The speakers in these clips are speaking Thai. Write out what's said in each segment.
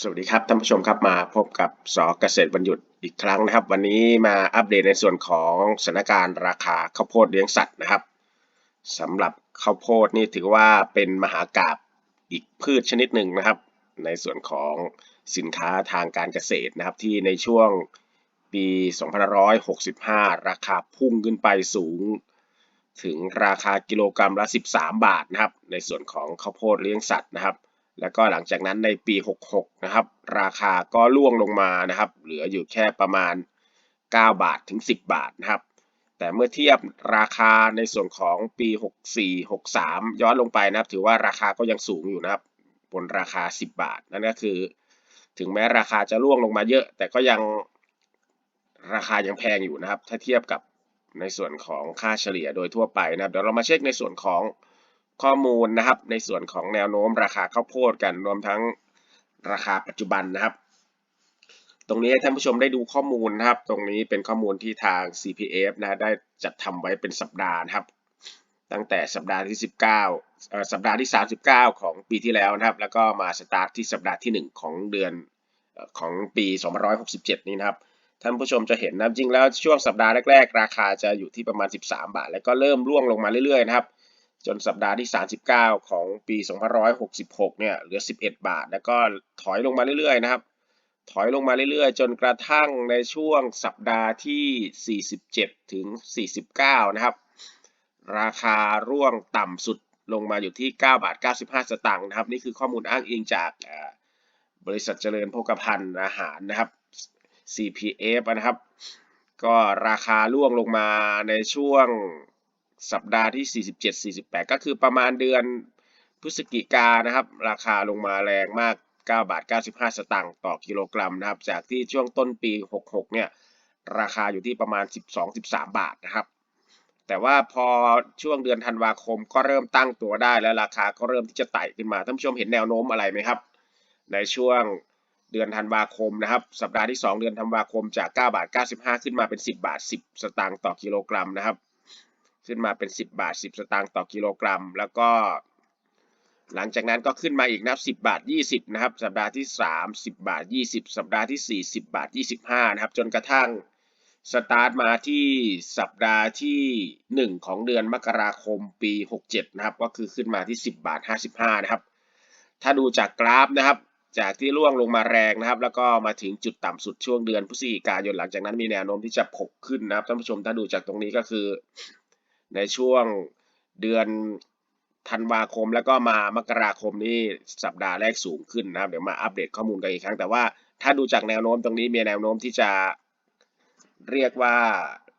สวัสดีครับท่านผู้ชมครับมาพบกับสอเกษตรวันหยุดอีกครั้งนะครับ วันนี้มาอัปเดตในส่วนของสถานการณ์ราคาข้าวโพดเลี้ยงสัตว์นะครับสำหรับข้าวโพดนี่ถือว่าเป็นมหากราบอีกพืชชนิดหนึ่งนะครับ ในส่วนของสินค้าทางการเกษตรนะครับ ที่ในช่วงปี2565 ราคาพุ่งขึ้นไปสูง ถึงราคากิโลกรัมละ 13 บาทนะครับ ในส่วนของข้าวโพดเลี้ยงสัตว์นะครับ แล้วก็หลังจากนั้นในปี 66 นะครับ ราคาก็ร่วงลงมานะครับ เหลืออยู่แค่ประมาณ 9 บาทถึง 10 บาทนะครับ แต่เมื่อเทียบราคาในส่วนของปี 64 63 ย้อนลงไปนะครับ ถือว่าราคาก็ยังสูงอยู่นะครับ บนราคา 10 บาท นั่นก็คือ ถึงแม้ราคาจะร่วงลงมาเยอะ แต่ก็ยังราคายังแพงอยู่นะครับ ถ้าเทียบกับในส่วนของค่าเฉลี่ยโดยทั่วไปนะครับ เดี๋ยวเรามาเช็คในส่วนของ ข้อมูลนะครับ ในส่วนของแนวโน้มราคาข้าวโพดกันรวมทั้งราคาปัจจุบันนะครับ ตรงนี้ให้ท่านผู้ชมได้ดูข้อมูลนะครับ ตรงนี้เป็นข้อมูลที่ทาง CPF นะได้จัดทำไว้เป็นสัปดาห์นะครับ ตั้งแต่สัปดาห์ที่ 19เอ่อสัปดาห์ที่ 39 ของปีที่แล้วนะครับ แล้วก็มาสตาร์ทที่สัปดาห์ที่ 1 ของเดือนเอ่อของปี 2567 นี้นะครับท่านผู้ชมจะเห็นนะจริงแล้วช่วงสัปดาห์แรกๆ ราคาจะอยู่ที่ประมาณ 13 บาท แล้วก็เริ่มร่วงลงมาเรื่อยๆนะครับ จนสัปดาห์ที่ 39 ของปี2566 เนี่ยเหลือ 11 บาท แล้วก็ถอยลงมาเรื่อยๆนะครับ ถอยลงมาเรื่อยๆ จนกระทั่งในช่วงสัปดาห์ที่ 47 ถึง 49 นะครับ ราคาร่วงต่ำสุดลงมาอยู่ที่ 9 บาท 95 สตางค์นะครับ นี่คือข้อมูลอ้างอิงจากบริษัทเจริญโภคภัณฑ์อาหารนะครับ CPF นะครับ ก็ราคาร่วงลงมาในช่วง สัปดาห์ที่ 47 48 ก็คือประมาณเดือนพฤศจิกานะครับ ราคาลงมาแรงมาก 9 บาท 95 สตางค์ต่อกิโลกรัมนะครับ จากที่ช่วงต้นปี 66 เนี่ย ราคาอยู่ที่ประมาณ 12-13 บาทนะครับ แต่ว่าพอช่วงเดือนธันวาคมก็เริ่มตั้งตัวได้แล้วราคาก็เริ่มที่จะไต่ขึ้นมา ท่านผู้ชมเห็นแนวโน้มอะไรไหมครับ ในช่วงเดือนธันวาคมนะครับ สัปดาห์ที่ 2 เดือนธันวาคมจาก 9 บาท 95 ขึ้นมาเป็น 10 บาท 10 สตางค์ต่อกิโลกรัมนะครับ ขึ้นมาเป็น 10 บาท 10 สตางค์ต่อกิโลกรัม แล้วก็ หลังจากนั้นก็ขึ้นมาอีกนับ10 บาท 20 นะครับ สัปดาห์ที่ 3 10 บาท 20 สัปดาห์ที่ 4 10 บาท 25 นะครับ จนกระทั่งสตาร์ทมาที่สัปดาห์ที่ 1 ของเดือนมกราคมปี 67 นะครับ ก็คือขึ้นมาที่ 10 บาท 55 นะครับ ถ้าดูจากกราฟนะครับ จากที่ร่วงลงมาแรงนะครับ แล้วก็มาถึงจุดต่ำสุดช่วงเดือนพฤศจิกายน หลังจากนั้นมีแนวโน้มที่จะผกขึ้นนะครับ ท่านผู้ชมถ้าดูจากตรงนี้ก็คือ ในช่วงเดือนธันวาคมแล้วก็มามกราคมนี่สัปดาห์แรกสูงขึ้นนะครับ เดี๋ยวมาอัปเดตข้อมูลกันอีกครั้ง แต่ว่าถ้าดูจากแนวโน้มตรงนี้มีแนวโน้มที่จะเรียกว่า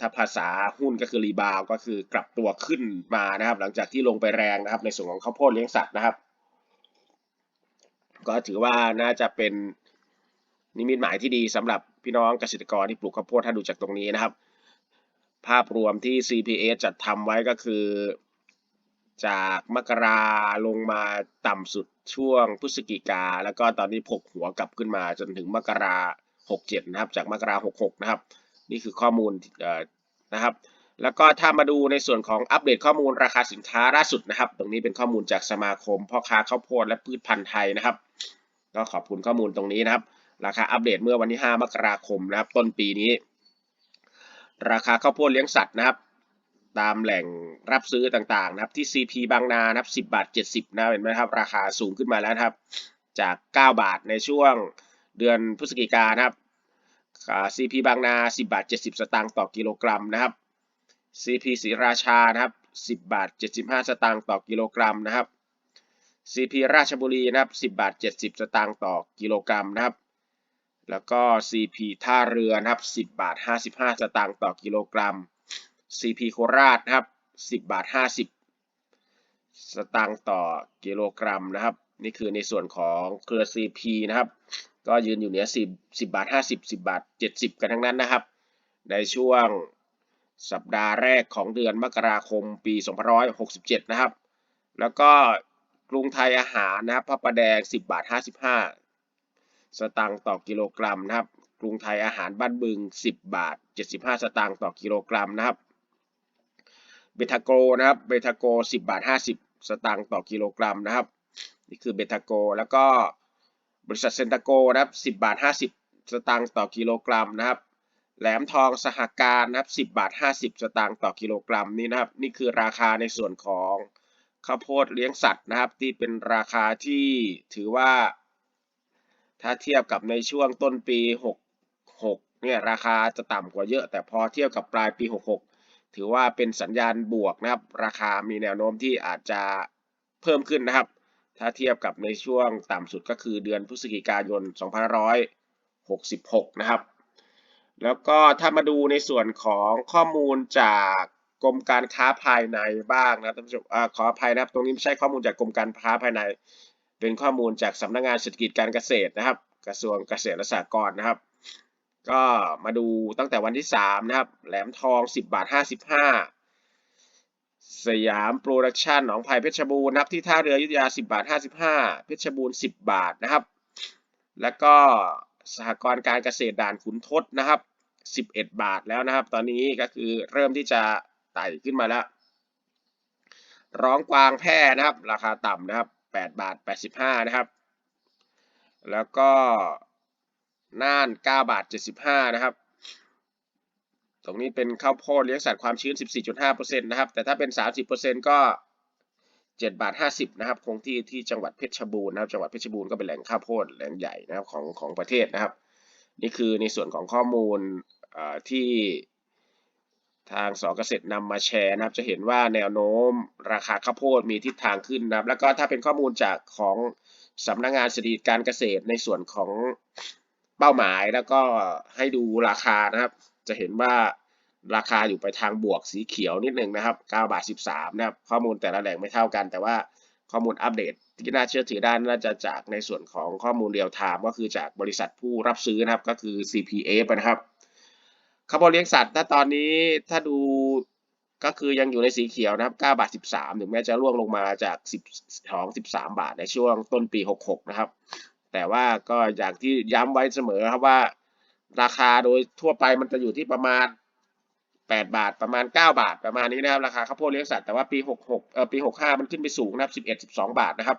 ถ้าภาษาหุ้นก็คือรีบาวก็คือกลับตัวขึ้นมานะครับ หลังจากที่ลงไปแรงนะครับ ในส่วนของข้าวโพดเลี้ยงสัตว์นะครับ ก็ถือว่าน่าจะเป็นนิมิตหมายที่ดีสำหรับพี่น้องเกษตรกรที่ปลูกข้าวโพดถ้าดูจากตรงนี้นะครับ ภาพรวมที่ CPA จัดทำไว้ก็คือ จากมกราลงมาต่ำสุดช่วงพฤศจิกา แล้วก็ตอนนี้ผกหัวกลับขึ้นมาจนถึงมกราหกเจ็ดนะครับ จากมกราหกหกนะครับ นี่คือข้อมูลนะครับ แล้วก็ถ้ามาดูในส่วนของอัปเดตข้อมูลราคาสินค้าล่าสุดนะครับ ตรงนี้เป็นข้อมูลจากสมาคมพ่อค้าข้าวโพดและพืชพันธุ์ไทยนะครับ ก็ขอบคุณข้อมูลตรงนี้นะครับ ราคาอัปเดตเมื่อวันที่ 5 มกราคมนะครับ ต้นปีนี้ ราคาข้าวโพดเลี้ยงสัตว์นะครับ ตามแหล่งรับซื้อต่างๆนะครับที่ CP บางนานะครับ10 บาท 70นะเห็นไหมครับ ราคาสูงขึ้นมาแล้วนะครับ จาก 9 บาทในช่วงเดือนพฤศจิกายนนะครับ CP บางนา 10 บาท 70 สตางค์ต่อกิโลกรัมนะครับ CP ศรีราชานะครับ 10 บาท 75 สตางค์ต่อกิโลกรัมนะครับ CP ราชบุรีนะครับ 10 บาท 70 สตางค์ต่อกิโลกรัมนะครับ แล้วก็ CP ท่าเรือนะครับ 10 บาท 55 สตางค์ต่อกิโลกรัม CP โคราชนะครับ 10 บาท 50 สตางค์ต่อกิโลกรัมนะครับ นี่คือในส่วนของเครือ CP นะครับ ก็ยืนอยู่เหนือ10 10 บาท 50 10 บาท 70 กันทั้งนั้นนะครับ ในช่วงสัปดาห์แรกของเดือนมกราคมปี 2567 นะครับ แล้วก็กรุงไทยอาหารนะครับพระประแดง 10 บาท 55 สตางค์ต่อกิโลกรัมนะครับ กรุงไทยอาหารบ้านบึง 10 บาท 75 สตางค์ต่อกิโลกรัมนะครับ เบทาโกนะครับ เบทาโก 10 บาท 50 สตางค์ต่อกิโลกรัมนะครับ นี่คือเบทาโก แล้วก็บริษัทเซนตาโกนะครับ 10 บาท 50 สตางค์ต่อกิโลกรัมนะครับ แหลมทองสหการนะครับ 10 บาท 50 สตางค์ต่อกิโลกรัมนี่นะครับ นี่คือราคาในส่วนของข้าวโพดเลี้ยงสัตว์นะครับ ที่เป็นราคาที่ถือว่า ถ้าเทียบกับในช่วงต้นปี 66 เนี่ยราคาจะต่ำกว่าเยอะ แต่พอเทียบกับปลายปี 66 ถือว่าเป็นสัญญาณบวกนะครับ ราคามีแนวโน้มที่อาจจะเพิ่มขึ้นนะครับ ถ้าเทียบกับในช่วงต่ำสุดก็คือเดือนพฤศจิกายน 2566 นะครับ แล้วก็ถ้ามาดูในส่วนของข้อมูลจากกรมการค้าภายในบ้างนะท่านผู้ชมอขออภัยนะครับ ตรงนี้ไม่ใช่ข้อมูลจากกรมการค้าภายใน เป็นข้อมูลจากสำนักงานเศรษฐกิจการเกษตรนะครับ กระทรวงเกษตรและสหกรณ์นะครับ ก็มาดูตั้งแต่วันที่ 3 นะครับ แหลมทอง 10 บาท 55 สยามโปรดักชันหนองไผ่เพชรบูรณ์นะครับที่ท่าเรือยุธยา 10 บาท 55 เพชรบูรณ์ 10 บาทนะครับ แล้วก็สหกรณ์การเกษตรด่านขุนทดนะครับ 11 บาทแล้วนะครับ ตอนนี้ก็คือเริ่มที่จะไต่ขึ้นมาแล้ว ร้องกวางแพร่นะครับ ราคาต่ำนะครับ 8 บาท 85 นะครับ แล้วก็น่าน 9 บาท 75 นะครับ ตรงนี้เป็นข้าวโพดเลี้ยงสัตว์ความชื้น 14.5%นะครับ แต่ถ้าเป็น 30%ก็ 7 บาท 50 นะครับ คงที่ที่จังหวัดเพชรบูรณ์นะครับ จังหวัดเพชรบูรณ์ก็เป็นแหล่งข้าวโพดแหล่งใหญ่นะครับของของประเทศนะครับ นี่คือในส่วนของข้อมูลที่ ทางสเกษตรนำมาแชร์นะครับ จะเห็นว่าแนวโน้มราคาข้าวโพดมีทิศทางขึ้นนะครับ แล้วก็ถ้าเป็นข้อมูลจากของสำนักงงานสถิติการเกษตรในส่วนของเป้าหมายแล้วก็ให้ดูราคานะครับ จะเห็นว่าราคาอยู่ไปทางบวกสีเขียวนิดนึงนะครับ9บาท13นะครับ ข้อมูลแต่ละแหล่งไม่เท่ากัน แต่ว่าข้อมูลอัปเดตที่น่าเชื่อถือได้น่าจะจากในส่วนของข้อมูลเรียลไทม์ก็คือจากบริษัทผู้รับซื้อนะครับก็คือ CPF นะครับ ข้าวโพดเลี้ยงสัตว์ถ้าตอนนี้ถ้าดูก็คือยังอยู่ในสีเขียวนะครับ 9 บาท 13 ถึงแม้จะร่วงลงมาจาก10ของ13 บาทในช่วงต้นปี 66 นะครับ แต่ว่าก็อย่างที่ย้ำไว้เสมอครับว่า ราคาโดยทั่วไปมันจะอยู่ที่ประมาณ 8 บาท ประมาณ 9 บาท ประมาณนี้นะครับ ราคาข้าวโพดเลี้ยงสัตว์ แต่ว่าปี 66 เอ่อ ปี 65 มันขึ้นไปสูงนะครับ 11 12 บาทนะครับ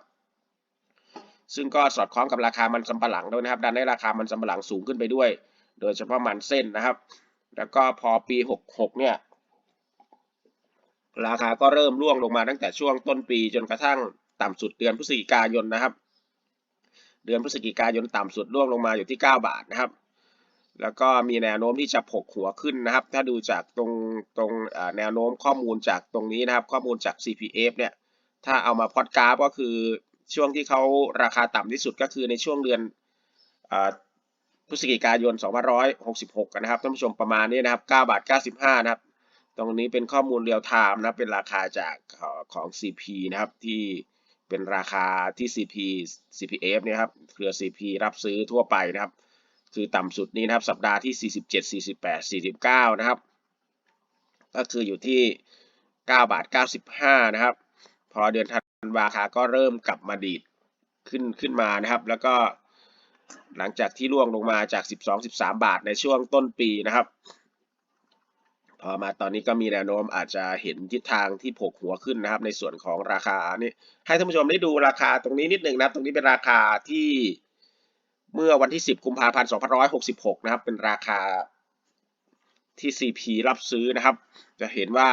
ซึ่งก็สอดคล้องกับราคามันสำปะหลังด้วยนะครับ ดันให้ราคามันสำปะหลังสูงขึ้นไปด้วย โดยเฉพาะมันเส้นนะครับ แล้วก็พอปี 66 เนี่ย ราคาก็เริ่มร่วงลงมาตั้งแต่ช่วงต้นปีจนกระทั่งต่ำสุดเดือนพฤศจิกายนนะครับ เดือนพฤศจิกายนต่ำสุดร่วงลงมาอยู่ที่ 9 บาทนะครับ แล้วก็มีแนวโน้มที่จะผกหัวขึ้นนะครับ ถ้าดูจากตรงตรงแนวโน้มข้อมูลจากตรงนี้นะครับ ข้อมูลจาก CPF เนี่ย ถ้าเอามาพอดกราฟก็คือช่วงที่เขาราคาต่ำที่สุดก็คือในช่วงเดือน พฤศจิกายน 2566 นะครับท่านผู้ชมประมาณนี้นะครับ 9 บาท 95 นะครับ ตรงนี้เป็นข้อมูลเรียลไทม์นะเป็นราคาจากของ CP นะครับที่เป็นราคาที่ CP CPF เนี่ยครับเครือ CP รับซื้อทั่วไปนะครับ คือต่ำสุดนี้นะครับ สัปดาห์ที่ 47 48 49 นะครับ ก็คืออยู่ที่ 9 บาท 95 นะครับ พอเดือนธันวาคาก็เริ่มกลับมาดีดขึ้นขึ้นมานะครับ แล้วก็ หลังจากที่ร่วงลงมาจาก 12-13 บาทในช่วงต้นปีนะครับ พอมาตอนนี้ก็มีแนวโน้มอาจจะเห็นทิศทางที่ผกหัวขึ้นนะครับ ในส่วนของราคานี่ให้ท่านผู้ชมได้ดูราคาตรงนี้นิดหนึ่งนะตรงนี้เป็นราคาที่เมื่อวันที่ 10 กุมภาพันธ์2566 นะครับ เป็นราคาที่ CP รับซื้อนะครับ จะเห็นว่า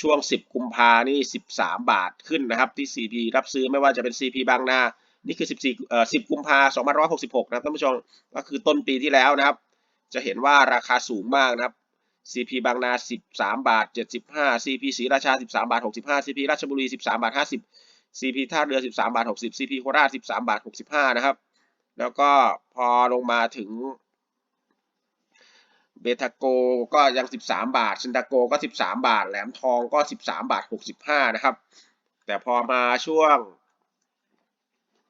ช่วง 10 กุมภานี่ 13 บาทขึ้นนะครับ ที่ CP รับซื้อไม่ว่าจะเป็น CP บางนา นี่คือ 14เอ่อ10 กุมภา2566 นะครับท่านผู้ชมก็คือต้นปีที่แล้วนะครับ จะเห็นว่าราคาสูงมากนะครับ CP บางนา 13 บาท 75 CP ศรีราชา 13 บาท 65 CP ราชบุรี 13 บาท 50 CP ท่าเรือ 13 บาท 60 CP โคราช 13 บาท 65 นะครับ แล้วก็พอลงมาถึงเบทาโกก็ยัง 13 บาทซินตาโกก็ 13 บาท แหลมทองก็ 13 บาท 65 นะครับ แต่พอมาช่วง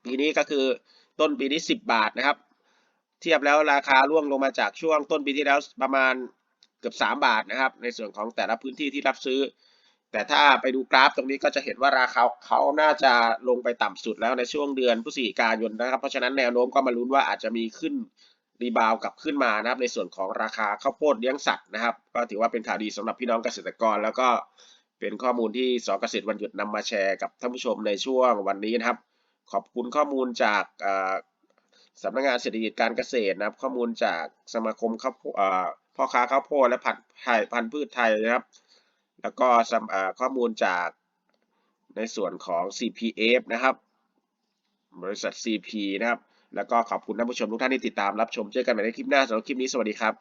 ปีนี้ก็คือต้นปีนี้ 10 บาทนะครับ เทียบแล้วราคาร่วงลงมาจากช่วงต้นปีที่แล้วประมาณเกือบ 3 บาทนะครับ ในส่วนของแต่ละพื้นที่ที่รับซื้อ แต่ถ้าไปดูกราฟตรงนี้ก็จะเห็นว่าราคาเขาน่าจะลงไปต่ำสุดแล้วในช่วงเดือนพฤศจิกายนนะครับ เพราะฉะนั้นแนวโน้มก็มาลุ้นว่าอาจจะมีขึ้นรีบาวกลับขึ้นมานะครับ ในส่วนของราคาข้าวโพดเลี้ยงสัตว์นะครับ ก็ถือว่าเป็นข่าวดีสำหรับพี่น้องเกษตรกร แล้วก็เป็นข้อมูลที่สเกษตรวันหยุดนำมาแชร์กับท่านผู้ชมในช่วงวันนี้นะครับ ขอบคุณข้อมูลจากสำนักงานเศรษฐกิจการเกษตรนะครับ ข้อมูลจากสมาคมข้าวโพดเอ่อพ่อค้าข้าวโพดและผันไทยพันธุ์พืชไทยนะครับ แล้วก็ข้อมูลจากในส่วนของ CPF นะครับ บริษัท CP นะครับ แล้วก็ขอบคุณท่านผู้ชมทุกท่านที่ติดตามรับชมเจอกันใหม่ในคลิปหน้าสำหรับคลิปนี้สวัสดีครับ